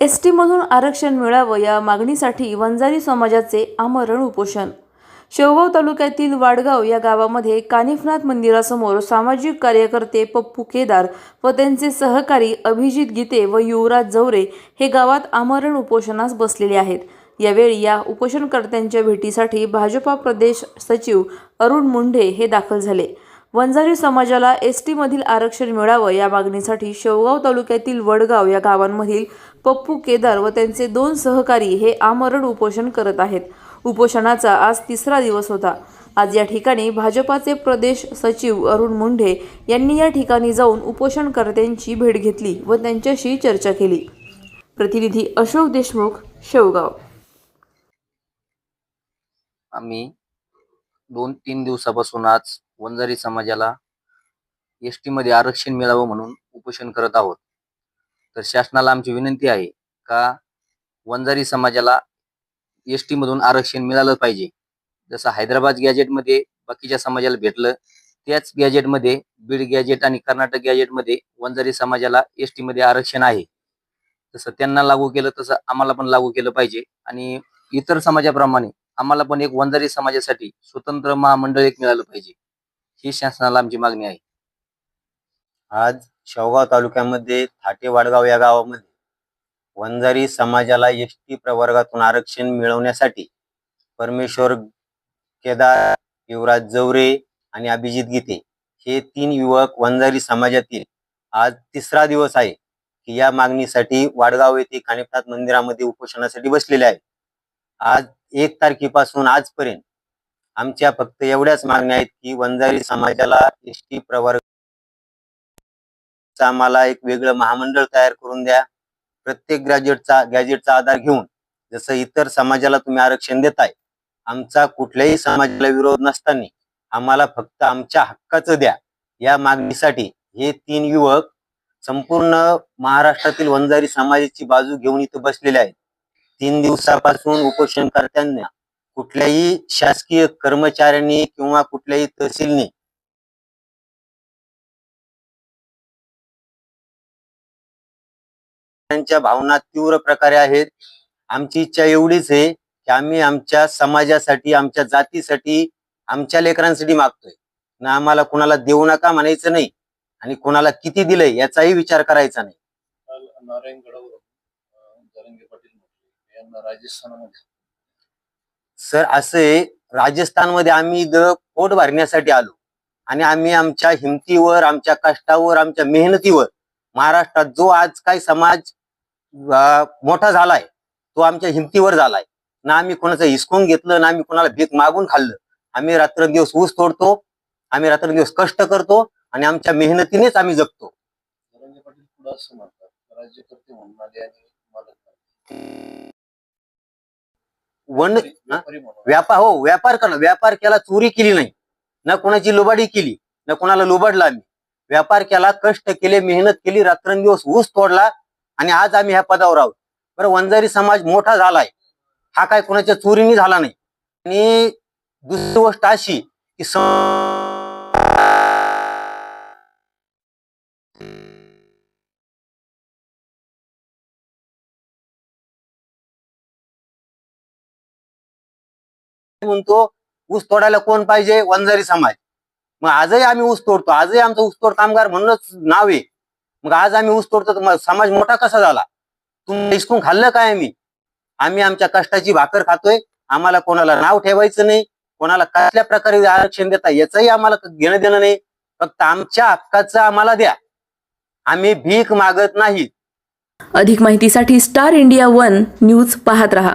S टीमधून आरक्षण मिळावं या मागणीसाठी वंजारी समाजाचे आमरण उपोषण. शेवगाव तालुक्यातील वाडगाव या गावामध्ये कानिफनाथ मंदिरासमोर सामाजिक कार्यकर्ते पप्पू केदार व त्यांचे सहकारी अभिजित गीते व युवराज जवरे हे गावात आमरण उपोषणास बसलेले आहेत. यावेळी या उपोषणकर्त्यांच्या भेटीसाठी भाजपा प्रदेश सचिव अरुण मुंढे हे दाखल झाले. वंजारी समाजाला एस टीमधील आरक्षण मिळावं या मागणीसाठी शेवगाव तालुक्यातील वडगाव या गावांमधील पप्पू केदार व त्यांचे दोन सहकारी हे आमरण उपोषण करत आहेत. उपोषणाचा आज तिसरा दिवस होता. आज या ठिकाणी भाजपाचे प्रदेश सचिव अरुण मुंढे यांनी या ठिकाणी जाऊन उपोषणकर्त्यांची भेट घेतली व त्यांच्याशी चर्चा केली. प्रतिनिधी अशोक देशमुख शेवगाव. आम्ही दोन तीन दिवसापासून आज वंजारी समाजाला एसमध्ये आरक्षण मिळावं म्हणून उपोषण करत आहोत. तर शासनाला आमची विनंती आहे का वंजारी समाजाला एस मधून आरक्षण मिळालं पाहिजे. जसं हैदराबाद गॅजेटमध्ये बाकीच्या समाजाला भेटलं त्याच गॅजेटमध्ये बीड गॅजेट आणि कर्नाटक गॅजेटमध्ये वंजारी समाजाला एसमध्ये आरक्षण आहे. तसं त्यांना लागू केलं तसं आम्हाला पण लागू केलं पाहिजे. आणि इतर समाजाप्रमाणे आम्हाला पण एक वंजारी समाजासाठी स्वतंत्र महामंडळ एक मिळालं पाहिजे. ही शासनाला आमची मागणी आहे. आज शेवगाव तालुक्यामध्ये थाटे वाडगाव या गावामध्ये वंजारी समाजाला एस टी प्रवर्गातून आरक्षण मिळवण्यासाठी परमेश्वर केदार युवराज जवरे आणि अभिजित गीते हे तीन युवक वंजारी समाजातील आज तिसरा दिवस आहे की या मागणीसाठी वाडगाव येथे कानिपनाथ मंदिरामध्ये उपोषणासाठी बसलेले आहे आज एक तारखेपासून आजपर्यंत आमच्या फक्त एवढ्याच मागण्या आहेत की वंजारी समाजाला एस टी प्रवर्ग चा आम्हाला एक वेगळं महामंडळ तयार करून द्या. प्रत्येक ग्रॅज्युएटचा गॅजेटचा आधार घेऊन जसं इतर समाजाला तुम्ही आरक्षण देताय आमचा कुठल्याही समाजाला विरोध नसताना आम्हाला फक्त आमच्या हक्काचं द्या. या मागणीसाठी हे तीन युवक संपूर्ण महाराष्ट्रातील वंजारी समाजाची बाजू घेऊन इथं बसलेले आहेत. तीन दिवसापासून उपोषणकर्त्यांना कुठल्याही शासकीय कर्मचाऱ्यांनी किंवा कुठल्याही तहसीलनी त्यांच्या भावना तीव्र प्रकारे आहेत. आमची इच्छा एवढीच आहे की आम्ही आमच्या समाजासाठी आमच्या जातीसाठी आमच्या लेकरांसाठी मागतोय. ना आम्हाला कुणाला देऊ नका म्हणायचं नाही आणि कुणाला किती दिलंय याचाही विचार करायचा नाही. नारायण नारायणगडावरून पाटील यांना सर असे राजस्थानमध्ये आम्ही इथं पोट भरण्यासाठी आलो. आणि आम्ही आमच्या हिमतीवर आमच्या कष्टावर आमच्या मेहनतीवर महाराष्ट्रात जो आज काही समाज मोठा झालाय तो आमच्या हिमतीवर झालाय. ना आम्ही कोणाचं हिसकून घेतलं ना आम्ही कोणाला भीक मागून खाल्लं. आम्ही रात्रंदिवस ऊस तोडतो आम्ही रात्रंदिवस कष्ट करतो आणि आमच्या मेहनतीनेच आम्ही जगतो. पाटील पुढे असं म्हणतात राज्यकर्ते म्हणून आले आणि वन व्यापारी- हा? व्यापारी करणं. व्यापार केला चोरी केली नाही. ना कोणाची लुबाडी केली ना कोणाला लुबाडला आम्ही. व्यापार केला कष्ट केले मेहनत केली रात्रंदिवस ऊस तोडला आणि आज आम्ही ह्या पदावर आहोत. बरं वंजारी समाज मोठा झालाय. हा काय कोणाच्या चोरीने झाला नाही. आणि दुसरी गोष्ट अशी की म्हणतो ऊस तोडायला कोण पाहिजे? वंजारी समाज. मग आजही आम्ही ऊस तोडतो. आजही आमचं ऊसतोड कामगार म्हणूनच नाव आहे. मग आज आम्ही ऊस तोडतो समाज मोठा कसा झाला? तुम्ही हिसकून खाल्लं काय आम्ही? आम्ही आमच्या कष्टाची भाकर खातोय. आम्हाला कोणाला नाव ठेवायचं नाही. कोणाला कसल्या प्रकारे आरक्षण देता याचंही आम्हाला घेणं देणं नाही. फक्त आमच्या हक्काचं आम्हाला द्या. आम्ही भीक मागत नाही. अधिक माहितीसाठी स्टार इंडिया वन न्यूज पाहत रहा.